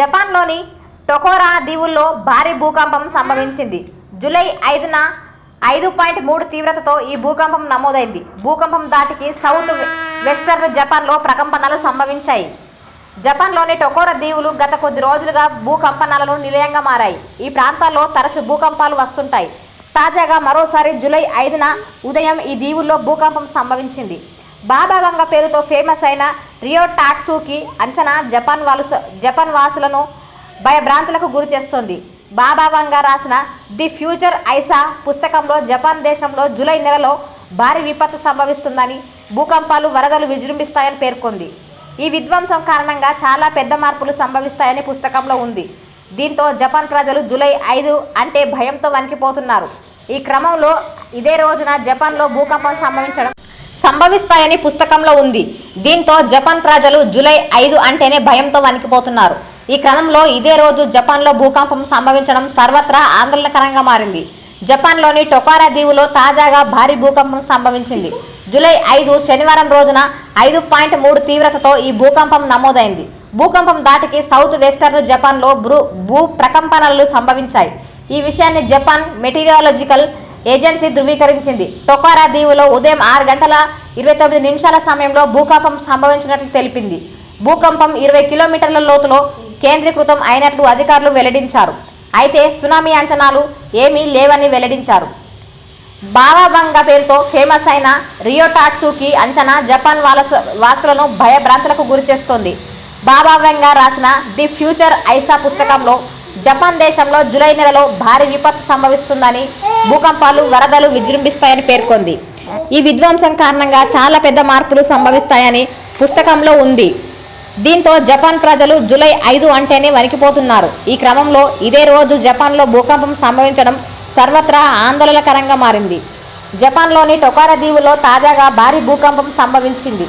జపాన్లోని టొకోరా దీవుల్లో భారీ భూకంపం సంభవించింది. జూలై ఐదున ఐదు పాయింట్ మూడు తీవ్రతతో ఈ భూకంపం నమోదైంది. భూకంపం దాటికి సౌత్ వెస్టర్న్ జపాన్లో ప్రకంపనలు సంభవించాయి. జపాన్లోని టొకోరా దీవులు గత కొద్ది రోజులుగా భూకంపనాలను నిలయంగా మారాయి. ఈ ప్రాంతాల్లో తరచు భూకంపాలు వస్తుంటాయి. తాజాగా మరోసారి జూలై ఐదున ఉదయం ఈ దీవుల్లో భూకంపం సంభవించింది. బాబావంగ పేరుతో ఫేమస్ అయిన రియో టాట్సూకి అంచనా జపాన్ వాలు జపాన్ వాసులను భయభ్రాంతులకు గురి చేస్తోంది. బాబావంగ రాసిన ది ఫ్యూచర్ ఐసా పుస్తకంలో జపాన్ దేశంలో జూలై నెలలో భారీ విపత్తు సంభవిస్తుందని భూకంపాలు వరదలు విజృంభిస్తాయని పేర్కొంది. ఈ విధ్వంసం కారణంగా చాలా పెద్ద మార్పులు సంభవిస్తాయని పుస్తకంలో ఉంది. దీంతో జపాన్ ప్రజలు జూలై ఐదు అంటే భయంతో వణికిపోతున్నారు. ఈ క్రమంలో ఇదే రోజున జపాన్లో భూకంపం సంభవించడం సంభవిస్తాయని పుస్తకంలో ఉంది. దీంతో జపాన్ ప్రజలు జూలై ఐదు అంటేనే భయంతో వణికిపోతున్నారు. ఈ క్రమంలో ఇదే రోజు జపాన్లో భూకంపం సంభవించడం సర్వత్రా ఆందోళనకరంగా మారింది. జపాన్లోని టొకారా దీవులో తాజాగా భారీ భూకంపం సంభవించింది. జూలై ఐదు శనివారం రోజున ఐదు పాయింట్ మూడు తీవ్రతతో ఈ భూకంపం నమోదైంది. భూకంపం దాటికి సౌత్ వెస్టర్న్ జపాన్లో భూ భూ ప్రకంపనలు సంభవించాయి. ఈ విషయాన్ని జపాన్ మెటీరియాలజికల్ ఏజెన్సీ ధృవీకరించింది. టొకారా దీవులో ఉదయం ఆరు గంటల ఇరవై తొమ్మిది నిమిషాల సమయంలో భూకంపం సంభవించినట్లు తెలిపింది. భూకంపం ఇరవై కిలోమీటర్ల లోతులో కేంద్రీకృతం అయినట్లు అధికారులు వెల్లడించారు. అయితే సునామీ అంచనాలు ఏమీ లేవని వెల్లడించారు. బావాబంగ పేరుతో ఫేమస్ అయిన రియో టాట్సూకి అంచనా జపాన్ వాలస వాసులను భయభ్రాంతులకు గురి చేస్తోంది. బాబావంగా రాసిన ది ఫ్యూచర్ ఐసా పుస్తకంలో జపాన్ దేశంలో జూలై నెలలో భారీ విపత్తు సంభవిస్తుందని భూకంపాలు వరదలు విజృంభిస్తాయని పేర్కొంది. ఈ విధ్వంసం కారణంగా చాలా పెద్ద మార్పులు సంభవిస్తాయని పుస్తకంలో ఉంది. దీంతో జపాన్ ప్రజలు జూలై ఐదు అంటేనే వణికిపోతున్నారు. ఈ క్రమంలో ఇదే రోజు జపాన్లో భూకంపం సంభవించడం సర్వత్రా ఆందోళనకరంగా మారింది. జపాన్లోని టొకారా దీవులో తాజాగా భారీ భూకంపం సంభవించింది.